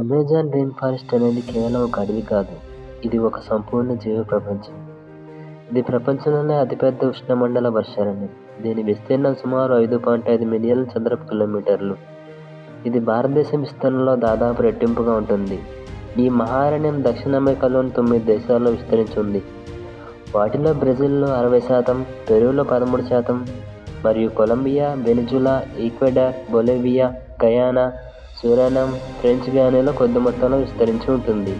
Amazon rain forest అనేది కేవలం ఒక అడవి కాదు. ఇది ఒక సంపూర్ణ జీవ ప్రపంచం. ఇది ప్రపంచంలోనే అతిపెద్ద ఉష్ణమండల వర్షారణ్యం దీని విస్తీర్ణం సుమారు ఐదు పాయింట్ ఐదు మిలియన్ల చదరపు కిలోమీటర్లు. ఇది భారతదేశం విస్తీర్ణంలో దాదాపు రెట్టింపుగా ఉంటుంది. ఈ మహారణ్యం దక్షిణ అమెరికాలోని తొమ్మిది దేశాల్లో విస్తరించి ఉంది. వాటిలో బ్రెజిల్లో అరవై శాతం పెరూలో పదమూడు శాతం మరియు Colombia Venezuela Ecuador Bolivia Guyana Suriname French గయానాలో కొద్ది మొత్తంలో విస్తరించి ఉంటుంది.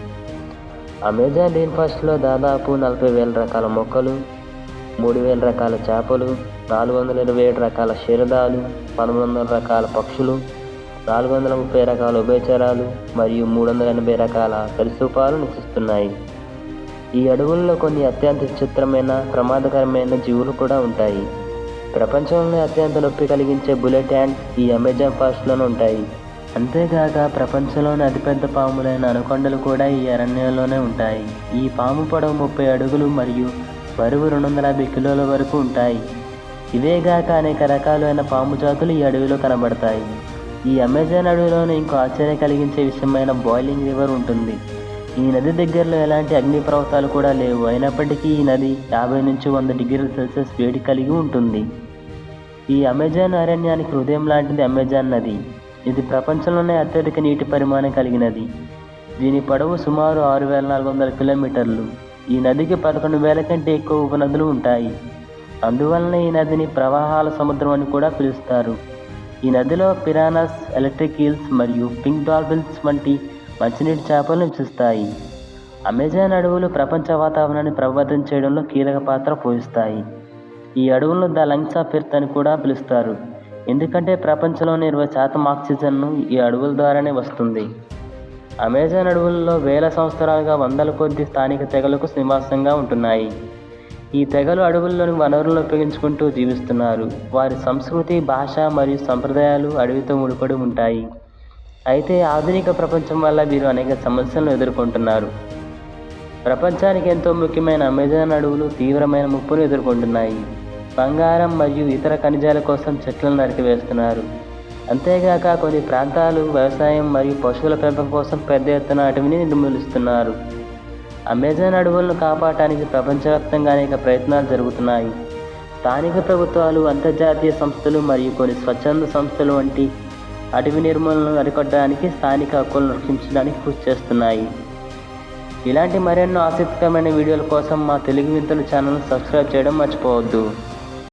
అమెజాన్ రీన్ ఫాస్ట్లో దాదాపు నలభై వేల రకాల మొక్కలు మూడు వేల రకాల చేపలు నాలుగు వందల ఇరవై ఏడు రకాల క్షీరదాలు పంతొమ్మిది వందల రకాల పక్షులు నాలుగు వందల ముప్పై రకాల ఉభయచరాలు మరియు మూడు వందల ఎనభై రకాల సరీసృపాలు నివసిస్తున్నాయి. ఈ అడవుల్లో కొన్ని అత్యంత విచిత్రమైన ప్రమాదకరమైన జీవులు కూడా ఉంటాయి. ప్రపంచంలోనే అత్యంత నొప్పి కలిగించే బుల్లెట్ యాండ్ ఈ అమెజాన్ ఫాస్ట్లోనే ఉంటాయి. అంతేగాక ప్రపంచంలోని అతిపెద్ద పాములైన అనుకొండలు కూడా ఈ అరణ్యంలోనే ఉంటాయి. ఈ పాము పొడవు ముప్పై అడుగులు మరియు బరువు రెండు వందల యాభై కిలోల వరకు ఉంటాయి. ఇవేగాక అనేక రకాలైన పాము జాతులు ఈ అడవిలో కనబడతాయి. ఈ అమెజాన్ అడవిలోనే ఇంకో ఆశ్చర్యం కలిగించే విషయమైన బాయిలింగ్ రివర్ ఉంటుంది. ఈ నది దగ్గరలో ఎలాంటి అగ్ని పర్వతాలు కూడా లేవు. అయినప్పటికీ ఈ నది యాభై నుంచి వంద డిగ్రీల సెల్సియస్ వేడి కలిగి ఉంటుంది. ఈ అమెజాన్ అరణ్యానికి హృదయం లాంటిది అమెజాన్ నది. ఇది ప్రపంచంలోనే అత్యధిక నీటి పరిమాణం కలిగినది దీని పొడవు సుమారు ఆరు వేల నాలుగు వందల కిలోమీటర్లు. ఈ నదికి పదకొండు వేల కంటే ఎక్కువ ఉపనదులు ఉంటాయి. అందువలన ఈ నదిని ప్రవాహాల సముద్రం అని కూడా పిలుస్తారు. ఈ నదిలో పిరానస్ ఎలక్ట్రిక్ ఈల్స్ మరియు పింక్ డాల్ఫిన్స్ వంటి మంచినీటి చేపలు నివసిస్తాయి. అమెజాన్ అడవులు ప్రపంచ వాతావరణాన్ని ప్రభావితం చేయడంలో కీలక పాత్ర పోషిస్తాయి. ఈ అడవులను ద లంగ్స్ ఆఫ్ ఎర్త్ అని కూడా పిలుస్తారు. ఎందుకంటే ప్రపంచంలోని ఇరవై శాతం ఆక్సిజన్ను ఈ అడవుల ద్వారానే వస్తుంది. అమెజాన్ అడవుల్లో వేల సంవత్సరాలుగా వందల కొద్ది స్థానిక తెగలకు నివాసంగా ఉంటున్నాయి. ఈ తెగలు అడవుల్లోని వనరులను ఉపయోగించుకుంటూ జీవిస్తున్నారు. వారి సంస్కృతి భాష మరియు సంప్రదాయాలు అడవితో ముడిపడి ఉంటాయి. అయితే ఆధునిక ప్రపంచం వల్ల వీరు అనేక సమస్యలను ఎదుర్కొంటున్నారు. ప్రపంచానికి ఎంతో ముఖ్యమైన అమెజాన్ అడవులు తీవ్రమైన ముప్పును ఎదుర్కొంటున్నాయి. బంగారం మరియు ఇతర ఖనిజాల కోసం చెట్లను నరికివేస్తున్నారు. అంతేగాక కొన్ని ప్రాంతాలు వ్యవసాయం మరియు పశువుల పెంపకం కోసం పెద్ద ఎత్తున అటవిని నిర్మూలిస్తున్నారు. అమెజాన్ అడవులను కాపాడటానికి ప్రపంచవ్యాప్తంగా అనేక ప్రయత్నాలు జరుగుతున్నాయి. స్థానిక ప్రభుత్వాలు అంతర్జాతీయ సంస్థలు మరియు కొన్ని స్వచ్ఛంద సంస్థలు వంటి అటవీ నిర్మూలనను అరికట్టడానికి స్థానిక హక్కులను రక్షించడానికి కృషి చేస్తున్నాయి. ఇలాంటి మరెన్నో ఆసక్తికరమైన వీడియోల కోసం మా తెలుగు వింతలు ఛానల్ను సబ్స్క్రైబ్ చేయడం మర్చిపోవద్దు.